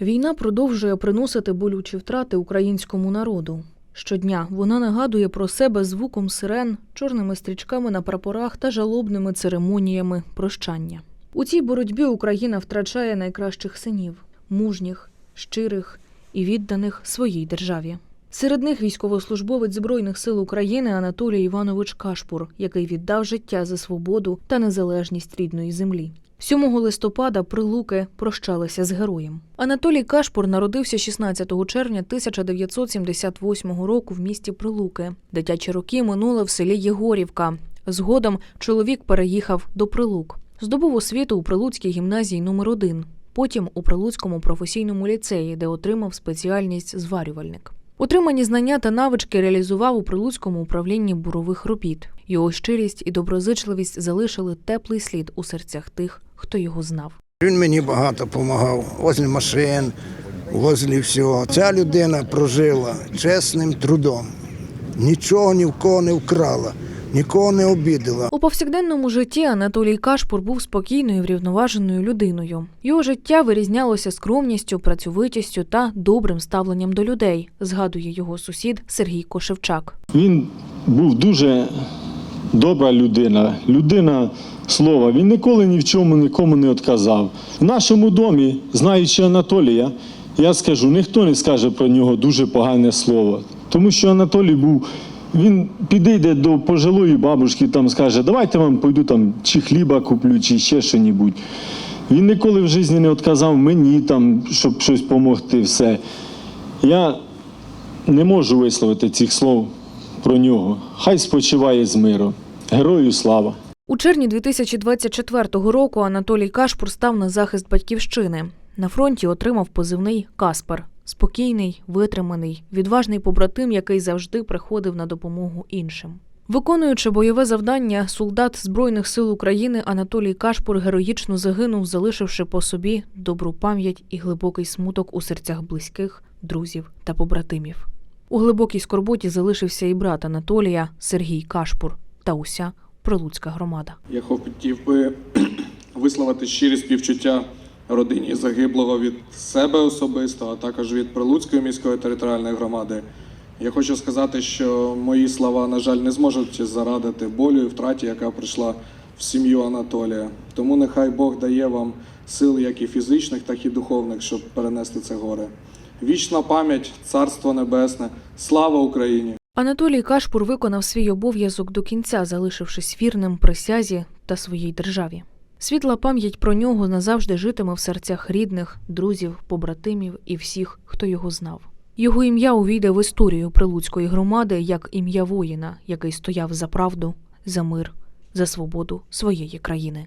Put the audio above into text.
Війна продовжує приносити болючі втрати українському народу. Щодня вона нагадує про себе звуком сирен, чорними стрічками на прапорах та жалобними церемоніями прощання. У цій боротьбі Україна втрачає найкращих синів мужніх, щирих і відданих своїй державі. Серед них військовослужбовець Збройних сил України Анатолій Іванович Кашпур, який віддав життя за свободу та незалежність рідної землі. 7 листопада прилуки прощалися з героєм. Анатолій Кашпур народився 16 червня 1978 року в місті Прилуки. Дитячі роки минули в селі Єгорівка. Згодом чоловік переїхав до Прилук. Здобув освіту у Прилуцькій гімназії номер 1 потім у Прилуцькому професійному ліцеї, де отримав спеціальність зварювальник. Отримані знання та навички реалізував у Прилуцькому управлінні бурових робіт. Його щирість і доброзичливість залишили теплий слід у серцях тих, хто його знав. Він мені багато допомагав, возле машин, возле всього. Ця людина прожила чесним трудом, нічого ні в кого не вкрала, нікого не обідала. У повсякденному житті Анатолій Кашпур був спокійною, врівноваженою людиною. Його життя вирізнялося скромністю, працьовитістю та добрим ставленням до людей, згадує його сусід Сергій Кошевчак. Він був дуже добра людина, людина слова. Він ніколи ні в чому нікому не відказав. В нашому домі, знаючи Анатолія, я скажу, ніхто не скаже про нього дуже погане слово. Тому що Анатолій був. Він підійде до пожилої бабушки, там скаже, давайте вам пойду там чи хліба куплю, чи ще щось. Він ніколи в житті не відказав мені, там, щоб щось допомогти. Все. Я не можу висловити цих слов про нього. Хай спочиває з миром. Герою слава! У червні 2024 року Анатолій Кашпур став на захист батьківщини. На фронті отримав позивний Каспер. Спокійний, витриманий, відважний побратим, який завжди приходив на допомогу іншим. Виконуючи бойове завдання, солдат Збройних сил України Анатолій Кашпур героїчно загинув, залишивши по собі добру пам'ять і глибокий смуток у серцях близьких, друзів та побратимів. У глибокій скорботі залишився і брат Анатолія Сергій Кашпур та уся прилуцька громада. Я хотів би висловити щирі співчуття родині загиблого від себе особисто, а також від Прилуцької міської територіальної громади. Я хочу сказати, що мої слова, на жаль, не зможуть зарадити болю і втраті, яка прийшла в сім'ю Анатолія. Тому нехай Бог дає вам сил як і фізичних, так і духовних, щоб перенести це горе. Вічна пам'ять, царство небесне, слава Україні! Анатолій Кашпур виконав свій обов'язок до кінця, залишившись вірним присязі та своїй державі. Світла пам'ять про нього назавжди житиме в серцях рідних, друзів, побратимів і всіх, хто його знав. Його ім'я увійде в історію прилуцької громади як ім'я воїна, який стояв за правду, за мир, за свободу своєї країни.